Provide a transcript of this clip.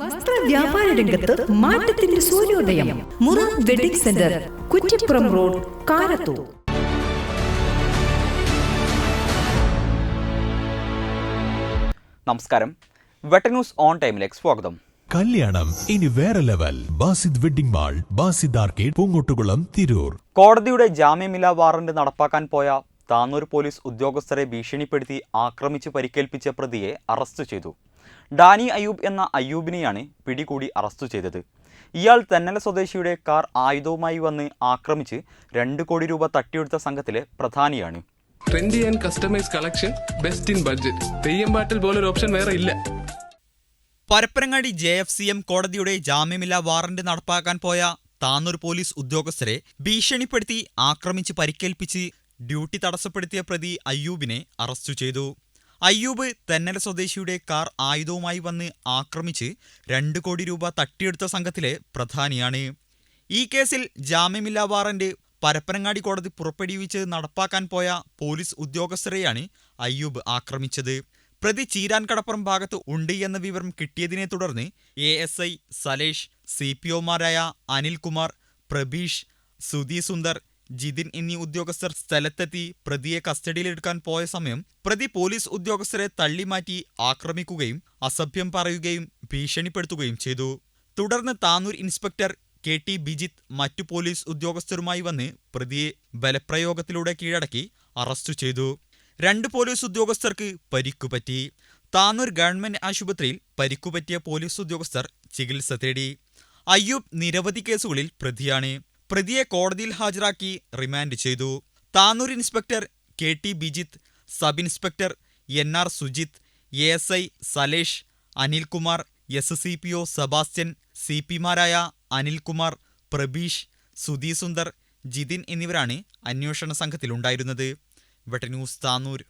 വസ്ത്ര വ്യാപാര രംഗത്ത് മാറ്റത്തിന്റെ സൂര്യോദയം. Mura wedding centre Kuttippuram road Karathur. നമസ്കാരം. വെട്ടന്യൂസ് ഓൺ ടൈമിലേക്ക് സ്വാഗതം. കല്യാണം ഇനി വേറെ level. Basid wedding mall Basid arcade Poongottukulam Tirur. കോടതിയുടെ ജാമ്യമില്ലാ വാറന്റ് നടപ്പാക്കാൻ പോയ താന്നൂർ പോലീസ് ഉദ്യോഗസ്ഥരെ ഭീഷണിപ്പെടുത്തി ആക്രമിച്ച് പരിക്കേൽപ്പിച്ച പ്രതിയെ അറസ്റ്റ് ചെയ്തു. ഡാനി അയ്യൂബ് എന്ന അയ്യൂബിനെയാണ് പിടികൂടി അറസ്റ്റ് ചെയ്തത്. ഇയാൾ തെന്നല സ്വദേശിയുടെ കാർ ആയുധവുമായി വന്ന് ആക്രമിച്ച് രണ്ട് കോടി രൂപ തട്ടിയെടുത്ത സംഘത്തിലെ പ്രധാനിയാണ്. Trendy and customise collection best in budget Theyyam പാട്ടിൽ പോലൊരു ഓപ്ഷൻ വേറെ ഇല്ല. Parappanangadi J F C M കോടതിയുടെ ജാമ്യമില്ലാ വാറന്റ് നടപ്പാക്കാൻ പോയ താന്നൂർ പോലീസ് ഉദ്യോഗസ്ഥരെ ഭീഷണിപ്പെടുത്തി ആക്രമിച്ച് പരിക്കേൽപ്പിച്ച് ഡ്യൂട്ടി തടസ്സപ്പെടുത്തിയ പ്രതി അയ്യൂബിനെ അറസ്റ്റ് ചെയ്തു. അയ്യൂബ് തെന്നല സ്വദേശിയുടെ കാർ ആയുധവുമായി വന്ന് ആക്രമിച്ച് രണ്ട് കോടി രൂപ തട്ടിയെടുത്ത സംഘത്തിലെ പ്രധാനിയാണ്. ഈ കേസിൽ ജാമ്യമില്ലാ വാറന്റ് പരപ്പനങ്ങാടി കോടതി പുറപ്പെടുവിച്ച് നടപ്പാക്കാൻ പോയ പോലീസ് ഉദ്യോഗസ്ഥരെയാണ് അയ്യൂബ് ആക്രമിച്ചത്. പ്രതി ചീരാൻ കടപ്പുറം ഭാഗത്ത് ഉണ്ട് എന്ന വിവരം കിട്ടിയതിനെ തുടർന്ന് A S I Salesh C P ഒമാരായ Anilkumar Prabeesh Sudhi Sundar Jithin എന്നീ ഉദ്യോഗസ്ഥർ സ്ഥലത്തെത്തി പ്രതിയെ കസ്റ്റഡിയിലെടുക്കാൻ പോയ സമയം പ്രതി പോലീസ് ഉദ്യോഗസ്ഥരെ തള്ളിമാറ്റി ആക്രമിക്കുകയും അസഭ്യം പറയുകയും ഭീഷണിപ്പെടുത്തുകയും ചെയ്തു. തുടർന്ന് Tanur inspector K T Bijith മറ്റു പോലീസ് ഉദ്യോഗസ്ഥരുമായി വന്ന് പ്രതിയെ ബലപ്രയോഗത്തിലൂടെ കീഴടക്കി അറസ്റ്റ് ചെയ്തു. രണ്ട് പോലീസ് ഉദ്യോഗസ്ഥർക്ക് പരിക്കുപറ്റി താനൂർ ഗവൺമെന്റ് ആശുപത്രിയിൽ പരിക്കുപറ്റിയ പോലീസ് ഉദ്യോഗസ്ഥർ ചികിത്സ തേടി. അയ്യൂബ് നിരവധി കേസുകളിൽ പ്രതിയാണ്. പ്രതിയെ കോടതിയിൽ ഹാജരാക്കി റിമാൻഡ് ചെയ്തു. Tanur inspector K T Bijith sub inspector N R Sujith A S I Salesh Anilkumar S C P O Sebastian C പിമാരായ Anilkumar Prabeesh Sudhi Sundar Jithin എന്നിവരാണ് അന്വേഷണ സംഘത്തിലുണ്ടായിരുന്നത്. വെട്ടന്യൂസ് താനൂർ.